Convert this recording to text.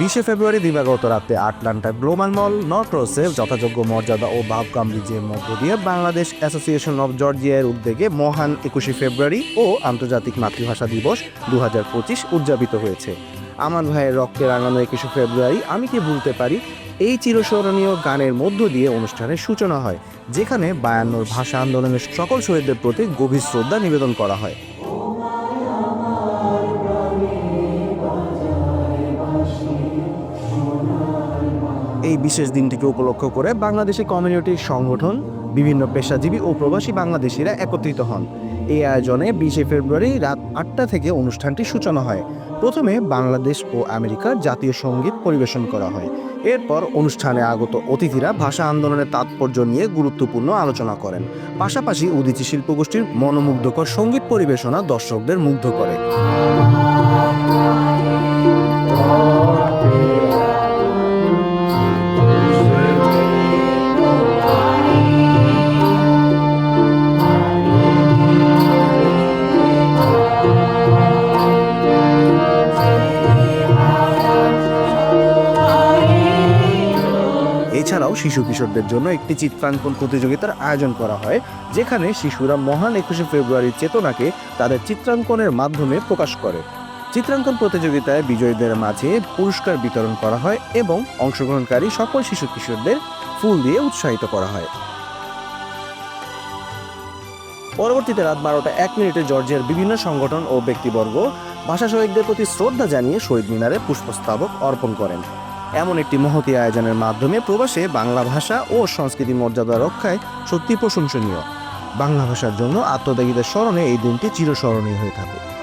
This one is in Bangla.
বিশে ফেব্রুয়ারি দিবাগত রাতে আটলান্টা গ্লোবাল মল নটরসে যথাযোগ্য মর্যাদা ও ভাব গাম্ভীর্যের মধ্য দিয়ে বাংলাদেশ অ্যাসোসিয়েশন অব জর্জিয়ার উদ্যোগে মহান একুশে ফেব্রুয়ারি ও আন্তর্জাতিক মাতৃভাষা দিবস দু হাজার পঁচিশ উদযাপিত হয়েছে। আমার ভাইয়ের রক্তে রাঙানো একুশে ফেব্রুয়ারি, আমি কি ভুলতে পারি? এই চিরস্মরণীয় গানের মধ্য দিয়ে অনুষ্ঠানের সূচনা হয়, যেখানে বায়ান্নর ভাষা আন্দোলনের সকল শহীদদের প্রতি গভীর শ্রদ্ধা নিবেদন করা হয়। এই বিশেষ দিনটিকে উপলক্ষ করে বাংলাদেশি কমিউনিটির সংগঠন, বিভিন্ন পেশাজীবী ও প্রবাসী বাংলাদেশিরা একত্রিত হন। এই আয়োজনে বিশে ফেব্রুয়ারি রাত আটটা থেকে অনুষ্ঠানটি সূচনা হয়। প্রথমে বাংলাদেশ ও আমেরিকার জাতীয় সংগীত পরিবেশন করা হয়। এরপর অনুষ্ঠানে আগত অতিথিরা ভাষা আন্দোলনের তাৎপর্য নিয়ে গুরুত্বপূর্ণ আলোচনা করেন। পাশাপাশি উদীচী শিল্পগোষ্ঠীর মনোমুগ্ধকর সংগীত পরিবেশনা দর্শকদের মুগ্ধ করে। শিশু কিশোরদের জন্য একটি চিত্রাঙ্কন প্রতিযোগিতার আয়োজন করা হয়, যেখানে শিশুরা মহান একুশে ফেব্রুয়ারির চেতনাকে তাদের চিত্রাঙ্কনের মাধ্যমে প্রকাশ করে। চিত্রাঙ্কন প্রতিযোগিতায় বিজয়ীদের মাঝে পুরস্কার বিতরণ করা হয় এবং অংশগ্রহণকারী সকল শিশু কিশোরদের ফুল দিয়ে উৎসাহিত করা হয়। পরবর্তীতে রাত বারোটা এক মিনিটে জর্জিয়ার বিভিন্ন সংগঠন ও ব্যক্তিবর্গ, ভাষা শহীদদের প্রতি শ্রদ্ধা জানিয়ে শহীদ মিনারে পুষ্পস্তবক অর্পণ করেন। এমন একটি মহতি আয়োজনের মাধ্যমে প্রবাসে বাংলা ভাষা ও সংস্কৃতি মর্যাদা রক্ষায় সত্যি প্রশংসনীয়। বাংলা ভাষার জন্য আত্মত্যাগীদের স্মরণে এই দিনটি চিরস্মরণীয় হয়ে থাকুক।